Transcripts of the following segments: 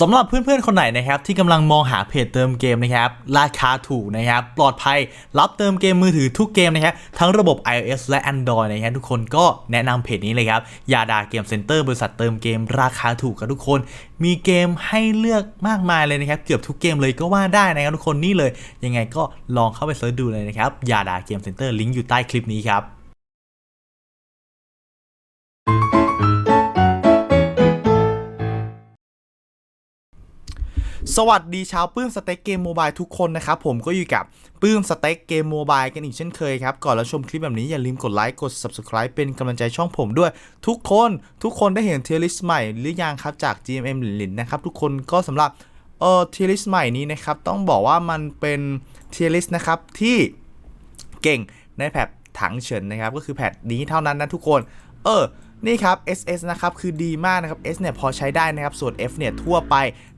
สำหรับเพื่อนๆ คนไหนนะครับที่กำลังมองหาเพจเติมเกมนะครับราคาถูกนะครับปลอดภัยรับเติมเกมมือถือทุกเกมนะครับทั้งระบบ iOS และ Android นะครับทุกคนก็แนะนำเพจนี้เลยครับยาดาเกมเซ็นเตอร์บริษัทเติมเกม ราคาถูกกับทุกคน มีเกมให้เลือกมากมายเลยนะครับเกือบทุกเกมเลยก็ว่าได้นะครับทุกคนนี่เลย ยังไงก็ลองเข้าไปเสิร์ชดูเลยนะครับยาดาเกมเซ็นเตอร์ลิงก์อยู่ใต้คลิปนี้ครับ สวัสดีชาวปื้มสเต็กเกมโมบายทุกคนนะครับผมก็อยู่กับปื้มสเต็กเกมโมบายกันอีกเช่นเคยครับ ก่อนเราชมคลิปแบบนี้อย่าลืมกดไลค์กด Subscribe เป็นกำลังใจช่องผมด้วย ทุกคนทุกคนได้เห็นเทลิสใหม่หรือยังครับจาก GMM หลินนะครับ ทุกคนก็สำหรับเอ่อเทลิสใหม่นี้นะครับ ต้องบอกว่ามันเป็นเทลิสนะครับที่เก่งในแพทถังเฉินนะครับ ก็คือแพทนี้เท่านั้นนะทุกคน เออนี่ครับ SS นะครับคือดีมากนะครับ S เนี่ยพอใช้ได้นะครับส่วน F เนี่ยทั่วไป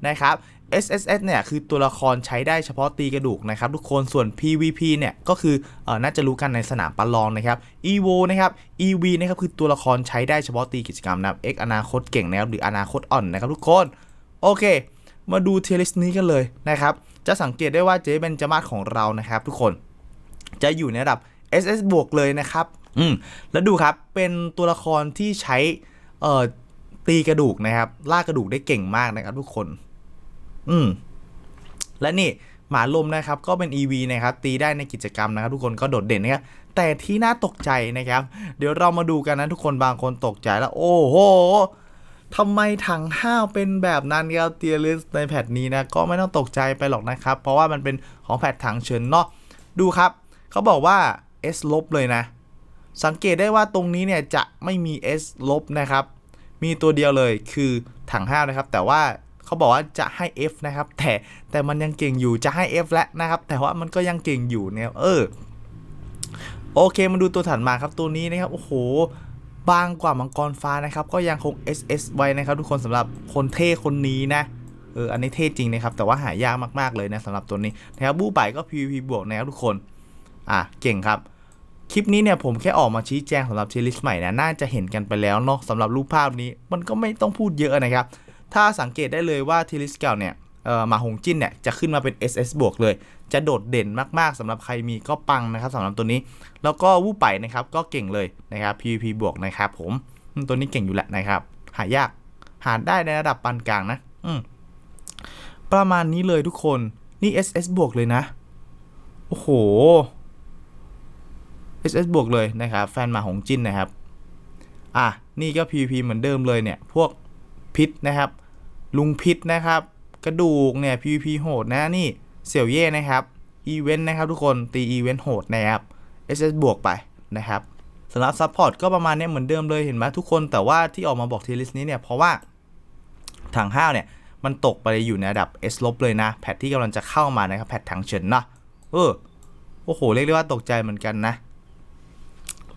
นะครับ SSS เนี่ยคือตัวละครใช้ได้เฉพาะตีกระดูกนะครับทุกคนส่วน PVP เนี่ยก็คือออน่าจะรู้กันในสนามประลองนะครับ EVO นะครับ EV นะครับคือตัวละครใช้ได้เฉพาะตีกิจกรรมนะครับ X อนาคตเก่งนะครับหรืออนาคตอ่อนนะครับทุกคนโอเค มาดูเทลิสนี้กันเลยนะครับจะสังเกตได้ว่าเจเบนจามาศของเรานะครับ ทุกคนจะอยู่ในระดับ SS บวกเลยนะครับอืมแล้วดูครับเป็นตัวละครที่ใช้ตีกระดูกนะครับลากกระดูกได้เก่งมากนะครับทุกคน อืม และนี่หมาลมนะครับก็เป็น EV นะครับตีได้ในกิจกรรมนะครับทุกคนก็โดดเด่นนะครับแต่ที่น่าตกใจนะครับ เดี๋ยวเรามาดูกันนะทุกคนบางคนตกใจแล้ว โอ้โหทำไมถังห้าวเป็นแบบนั้นครับเตียริสในแพทนี้นะก็ไม่ต้องตกใจไปหรอกนะครับ เพราะว่ามันเป็นของแพทถังเฉินเนาะดูครับ เขาบอกว่า S ลบเลยนะ สังเกตได้ว่าตรงนี้เนี่ยจะไม่มี S ลบนะครับ มีตัวเดียวเลยคือถังห้าวนะครับ แต่ว่า เขาบอกว่าจะให้ F นะครับ แต่แต่มันยังเก่งอยู่จะให้ F แล้วนะครับ แต่ว่ามันก็ยังเก่งอยู่เนี่ยเออโอเคมาดูตัวถัดมาครับตัวนี้นะครับโอ้โหบางกว่ามังกรฟ้านะครับ ก็ยังคง SS ไว้นะครับ ทุกคนสำหรับคนเท่คนนี้นะเอออันนี้เท่จริงนะครับแต่ว่าหายากมากๆเลยนะสำหรับตัวนี้นะครับบู้ไปก็ PVP บวกนะครับทุกคนอะเก่งครับคลิปนี้เนี่ยผมแค่ออกมาชี้แจงสำหรับเทลิสใหม่นะน่าจะเห็นกันไปแล้วเนาะสำหรับรูปภาพนี้มันก็ไม่ต้องพูดเยอะนะครับ ถ้าสังเกตได้เลยว่าเทลิสเก่าเนี่ยหมาหงจิ้นเนี่ยจะขึ้นมาเป็น SS บวกเลย จะโดดเด่นมากๆสำหรับใครมีก็ปังนะครับสำหรับตัวนี้ แล้วก็วู้ไปนะครับก็เก่งเลยนะครับ PVP บวกนะครับผมตัวนี้เก่งอยู่แหละนะครับ หายากหาได้ในระดับปานกลางนะ อืประมาณนี้เลยทุกคนนี่ SS บวกเลยนะ โอ้โห SS บวกเลยนะครับ แฟนหมาหงจิ้นนะครับ อะ นี่ก็ PVP เหมือนเดิมเลยเนี่ย พวกพิษนะครับ ลุงพิษนะครับ กระดูกเนี่ย PVP โหดนะนี่เสี่ยวเย่นะครับอีเวนต์นะครับทุกคนตีอีเวนต์โหดนะครับ SS บวกไปนะครับสำหรับซัพพอร์ตก็ประมาณนี้เหมือนเดิมเลยเห็นไหมทุกคนแต่ว่าที่ออกมาบอกทีลิสนี้เนี่ยเพราะว่าถังห้าวเนี่ยมันตกไปอยู่ในระดับ S ลบเลยนะ แพทที่กำลังจะเข้ามานะครับ แพทถังเฉินเนาะเออโอ้โห เรียกได้ว่าตกใจเหมือนกันนะ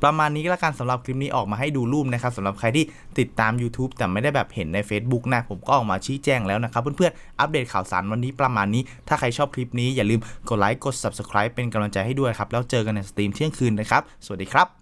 ประมาณนี้ก็แล้วกันสำหรับคลิปนี้ออกมาให้ดูรูปนะครับสำหรับใครที่ติดตาม YouTube แต่ไม่ได้แบบเห็นใน Facebook นะ ผมก็ออกมาชี้แจงแล้วนะครับ เพื่อนๆ อัปเดตข่าวสารวันนี้ประมาณนี้ ถ้าใครชอบคลิปนี้อย่าลืมกดไลค์กด Subscribe เป็นกำลังใจให้ด้วยครับ แล้วเจอกันในสตรีมเที่ยงคืนนะครับ สวัสดีครับ